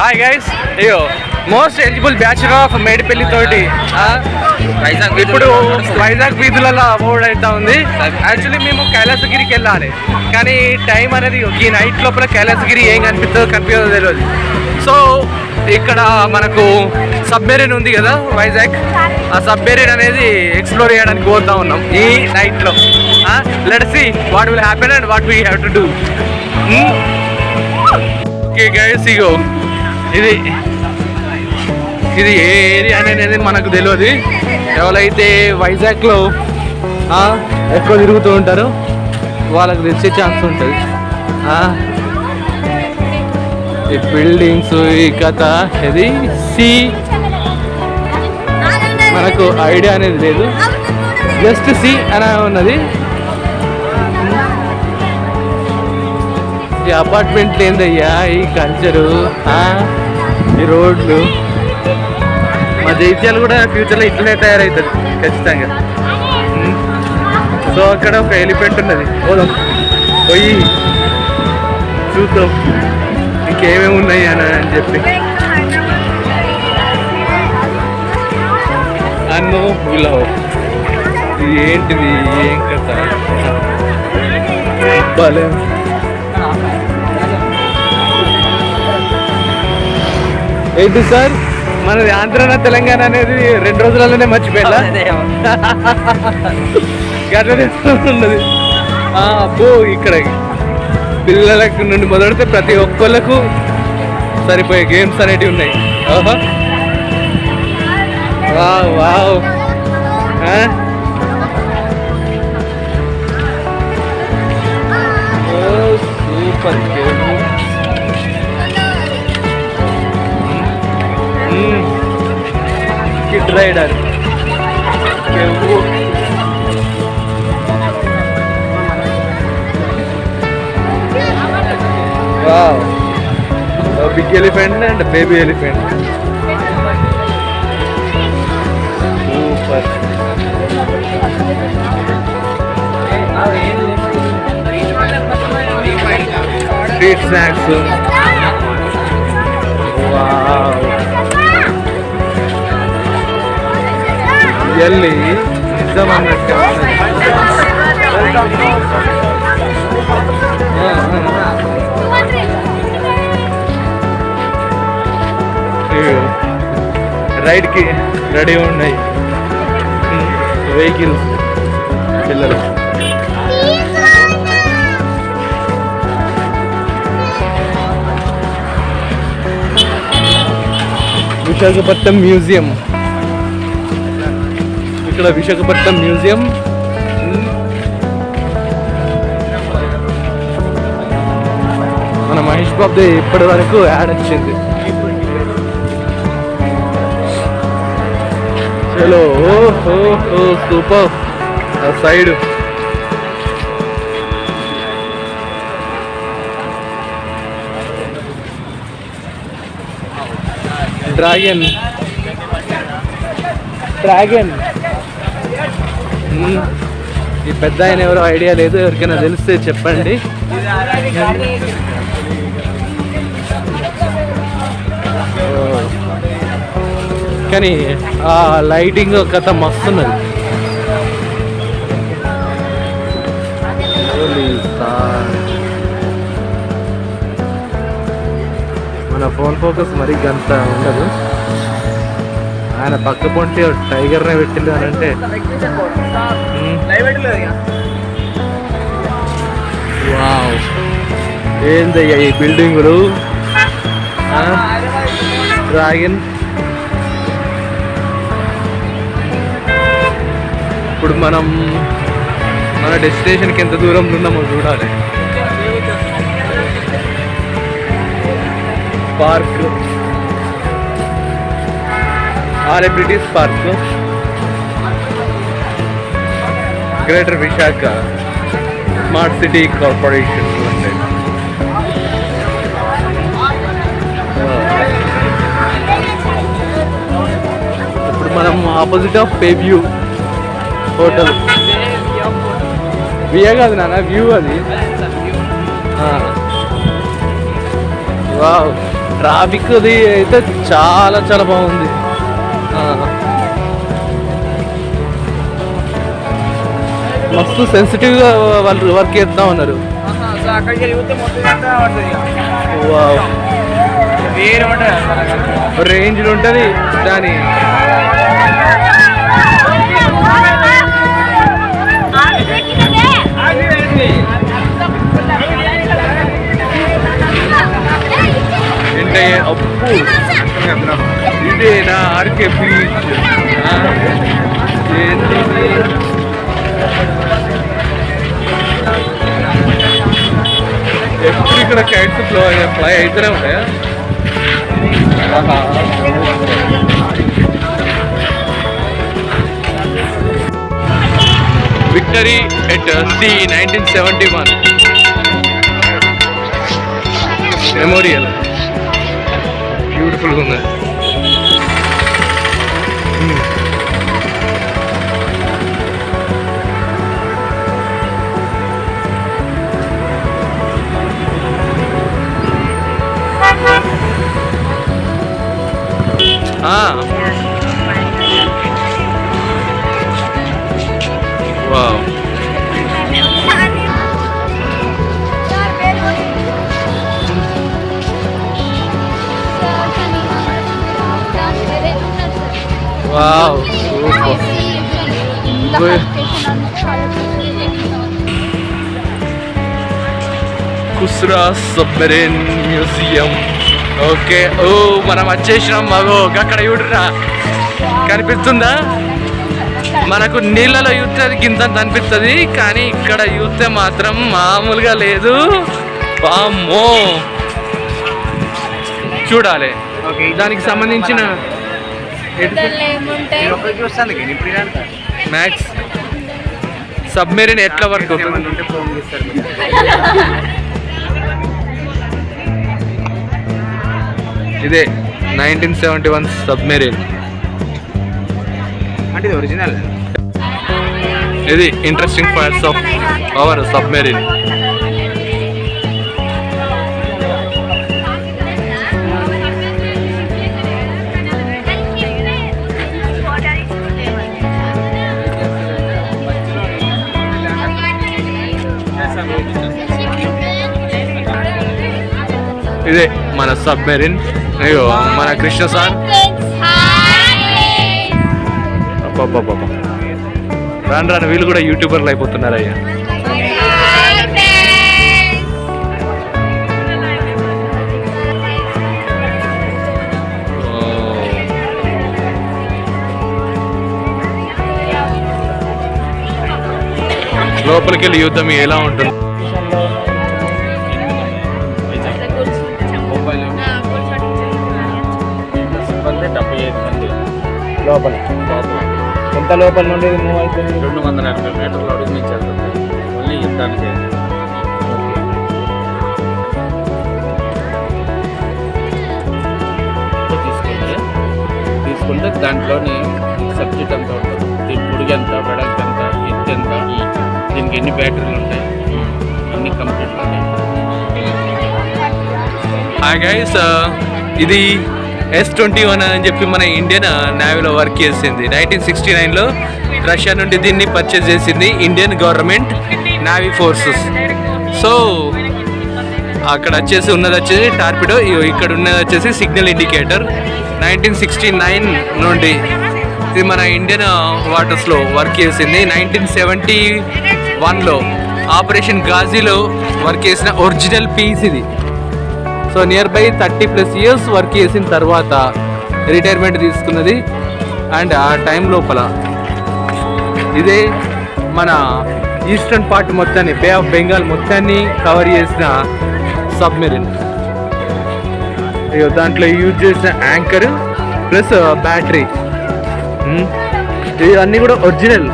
Hi guys అయ్యో most eligible bachelor of Medipalli తోటి వైజాగ్ ఇప్పుడు వైజాగ్ వీధులలో అమౌడ్ అవుతా ఉంది. యాక్చువల్లీ మేము కైలాసగిరికి వెళ్ళాలి. కానీ టైం అనేది ఈ నైట్ లోపల కైలాసగిరి ఏం కనిపిస్తుందో కనిపించదో తెలియదు సో ఇక్కడ మనకు సబ్మెరీన్ ఉంది కదా వైజాగ్. ఆ సబ్మెరీన్ అనేది ఎక్స్ప్లోర్ చేయడానికి పోతా ఉన్నాం ఈ నైట్లో let see what will happen and what we have to do okay guys ఇగో. ఇది ఇది ఏ ఏరియా అనేది మనకు తెలియదు. ఎవరైతే వైజాగ్లో ఆ, ఎక్కువ తిరుగుతూ ఉంటారో వాళ్ళకి తెచ్చే ఛాన్స్ ఉంటుంది. ఆ, ఈ బిల్డింగ్స్ ఈ కథ ఇది సి. మనకు ఐడియా అనేది లేదు. జస్ట్ సి అని ఉన్నది. ఈ అపార్ట్మెంట్లు ఏందయ్యా ఈ కల్చరు ఈ రోడ్లు. మా జైత్యాలు కూడా ఫ్యూచర్లో ఇట్లనే తయారవుతుంది ఖచ్చితంగా. సో అక్కడ ఒక ఎలిఫెంట్ ఉన్నది. పోదాం. పోయి చూద్దాం. ఇంకేమేమి ఉన్నాయి అని అని చెప్పి. అన్నో పులావ్. ఇది ఏంటిది? ఏం కథ? భలే ఏంటి సార్? మనది ఆంధ్రన తెలంగాణ అనేది రెండు రోజులలోనే మర్చిపోయాలా గట్లనే ఉన్నది. ఆ, అబ్బో ఇక్కడ. పిల్లలకు నుండి మొదలెడితే ప్రతి ఒక్కళ్ళకు సరిపోయే గేమ్స్ అనేటివి ఉన్నాయి. ఓహో. Wow wow. ఆ? ఓ Wow. A big elephant and a baby elephant. Super. Wow. నిజం అన్నట్టు రైడ్కి రెడీ ఉన్నాయి వెహికల్స్ పిల్లలు విశాఖపట్నం మ్యూజియం ఇక్కడ విశాఖపట్నం మ్యూజియం. మన మహేష్ బాబుది ఇప్పటి వరకు యాడ్ వచ్చింది. చలో ఓహో సూపర్. ఆ సైడ్. డ్రాగన్. డ్రాగన్. ఈ పెద్ద ఆయన ఎవరో ఐడియా లేదు ఎవరికైనా తెలిస్తే చెప్పండి. కానీ ఆ లైటింగ్ కథ మస్తున్నది. ఉన్నది మన ఫోన్ ఫోకస్ మరీ గంత ఉండదు. ఆయన పక్క పొంటి టైగర్నే పెట్టిండు అని అంటే. వావ్. ఏందయ్యా ఈ బిల్డింగులు? డ్రాగన్. ఇప్పుడు మనం మన డెస్టినేషన్కి ఎంత దూరంలో ఉన్నామో చూడాలి. Park. R A British park greater Visakha smart city corporation limited ఇప్పుడు మనం opposite of bay view hotel view కాదు నాన్న వ్యూ అది. వావ్ ట్రాఫిక్ అది అయితే చాలా చాలా బాగుంది. మస్తు సెన్సిటివ్గా వాళ్ళు వర్క్ చేస్తా ఉన్నారు. రేంజ్లు ఉంటుంది దాని. ఏంటంటే అప్పు ఇదేనా? RK beach? ఏంటి? ఎప్పుడు ఇక్కడ కైట్స్ ఫ్లో ఫ్లై అయితేనే ఉంటాయా ఆహా. Victory at sea nineteen seventy one memorial బ్యూటిఫుల్గా ఉంది wow wow super Kursura submarine museum okay. ఓ మనం వచ్చేసినాం మగో. అక్కడ చూడరా. కనిపిస్తుందా? మనకు నీళ్ళలో యూతే గింత అనిపిస్తుంది కానీ ఇక్కడ యూతే మాత్రం మామూలుగా లేదు. వామ్మో. చూడాలి. ఓకే. దానికి సంబంధించిన. మ్యాక్స్ సబ్మెరీన్ ఎట్లా వర్క్ అవుతుంది? ఇదే నైన్టీన్ సెవెంటీ వన్ సబ్మెరీన్. అంటే ఇది ఒరిజినల్ ఇది interesting parts of our submarine ఇదే మన సబ్మెరిన్. అయ్యో మన కృష్ణ సార్. రాను రాను వీళ్ళు కూడా యూట్యూబర్లు అయిపోతున్నారు అయ్యా లోపలికి వెళ్ళి యుద్ధం ఎలా ఉంటుంది? లోపల. ఎంత లోపల నుండి మూవ్ అవుతుంది? రెండు వందల ఎనభై మీటర్ల అడుగు నుంచి వెళ్తుంది. ఓన్లీ యుద్ధానికి. తీసుకుంటే తీసుకుంటే దాంట్లోని సబ్జెక్ట్ అంతా ఉంటుంది. దీని పొడిగి ఎంత వెడల్పు ఎంత ఎత్తు ఎంత దీనికి ఎన్ని బ్యాటరీలు ఉంటాయి అన్ని కంప్లీట్ ఉంటాయి. హాయ్ గైస్ ఇది ఎస్ ట్వంటీ వన్ అని చెప్పి మన ఇండియన్ నేవీలో వర్క్ చేసింది. నైన్టీన్ సిక్స్టీ నైన్లో రష్యా నుండి దీన్ని పర్చేజ్ చేసింది Indian government navy forces so అక్కడ వచ్చేసి ఉన్నది వచ్చేసి టార్పిడో ఇక్కడ ఉన్నది వచ్చేసి signal indicator nineteen sixty nine నుండి ఇది మన ఇండియన్ వాటర్స్లో వర్క్ చేసింది. నైన్టీన్ సెవెంటీ వన్లో ఆపరేషన్ గాజీలో వర్క్ చేసిన ఒరిజినల్ పీస్ ఇది. So near by thirty plus years work చేసిన తర్వాత రిటైర్మెంట్ తీసుకున్నది. అండ్ ఆ టైం లోపల ఇదే మన ఈస్టర్న్ పార్ట్ మొత్తాన్ని బే ఆఫ్ బెంగాల్ మొత్తాన్ని కవర్ చేసిన సబ్మెరీన్. దాంట్లో యూజ్ చేసిన యాంకర్ ప్లస్ బ్యాటరీ. ఇవన్నీ కూడా ఒరిజినల్.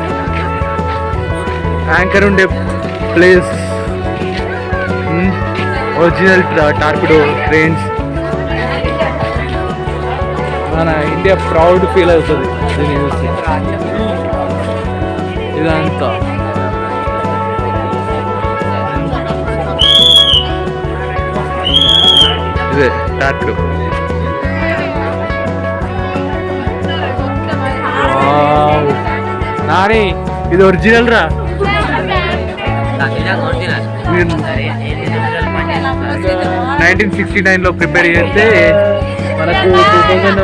యాంకర్ ఉండే ప్లేస్ ఒరిజినల్ టార్పిడో ట్రైన్స్ మన ఇండియా ప్రౌడ్ ఫీల్ అవుతుంది దీన్ని చూసి ఇదంతా. ఇదే టాటూ నాని. ఇది ఒరిజినల్ రా. నైన్టీన్ సిక్స్టీ నైన్లో ప్రిపేర్ చేస్తే మనకు two thousand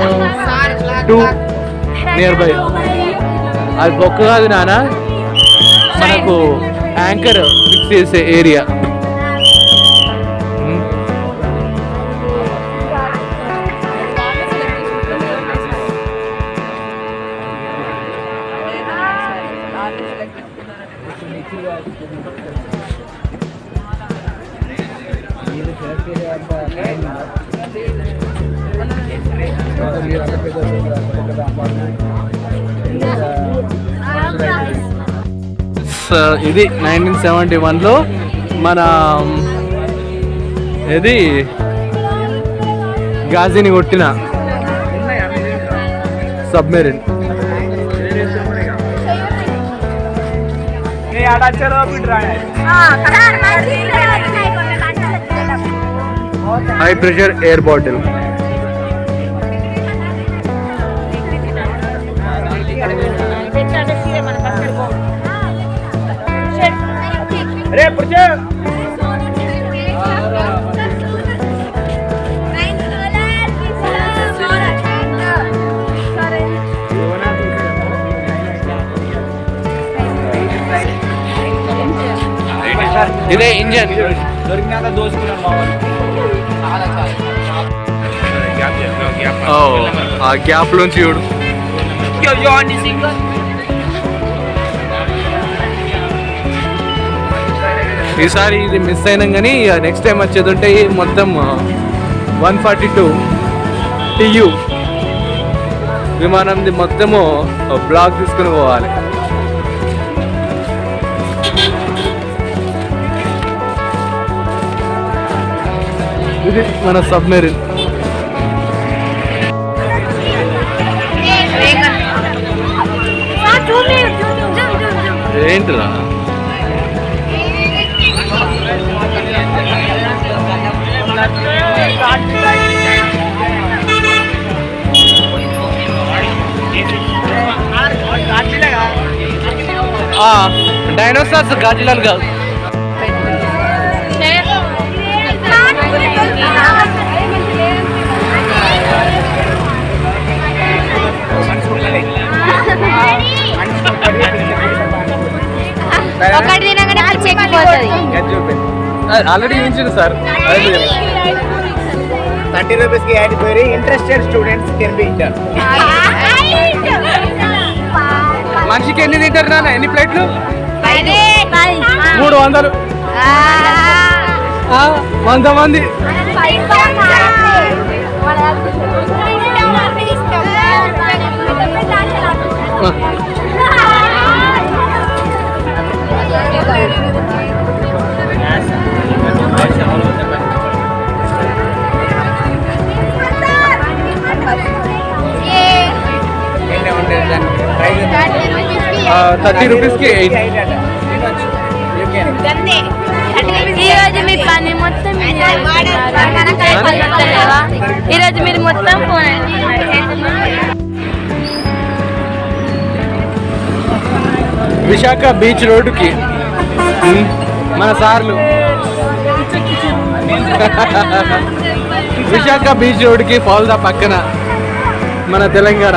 two near by అది బొక్క కాదు నాన్న మనకు యాంకర్ ఫిక్స్ చేసే ఏరియా. ఇది నైన్టీన్ సెవెంటీ వన్లో మన ఇది గాజీని కొట్టిన submarine. High pressure air bottle ఇదే ఇంజన్ దొరికినాక దోసుకున్నాను మా వాళ్ళు ఆ గ్యాప్ లోంచి చూడు ఈసారి ఇది మిస్ అయినాం కానీ నెక్స్ట్ టైం వచ్చేది ఉంటే మొత్తం వన్ ఫార్టీ టూ టియు విమానంది మొత్తము బ్లాక్ తీసుకుని పోవాలి. ఇది మన సబ్మెరీన్ ఏంటిరా? డైనోసార్స్ గాజిలాలు కాదు. ఒకటి తినగానే పిచ్చెక్కిపోతుంది ఆల్రెడీ చూపించింది సార్. థర్టీ రూపీస్కి యాడ్ పేరు interested students can be inter. మనిషికి ఎన్ని తింటారు నాన్న ఎన్ని ప్లేట్లు? మూడు వందలు. ఆ, వంద మంది. థర్టీ రూపీస్కి ఎయిట్. ఈ రోజు మీ పని మొత్తం మీరే చేస్తున్నారు. ఈ రోజు మీరు మొత్తం ఫోన్ విశాఖ బీచ్ రోడ్డుకి. మన సార్లు. విశాఖ బీచ్ రోడ్డుకి ఫాల్దా పక్కన మన తెలంగాణ.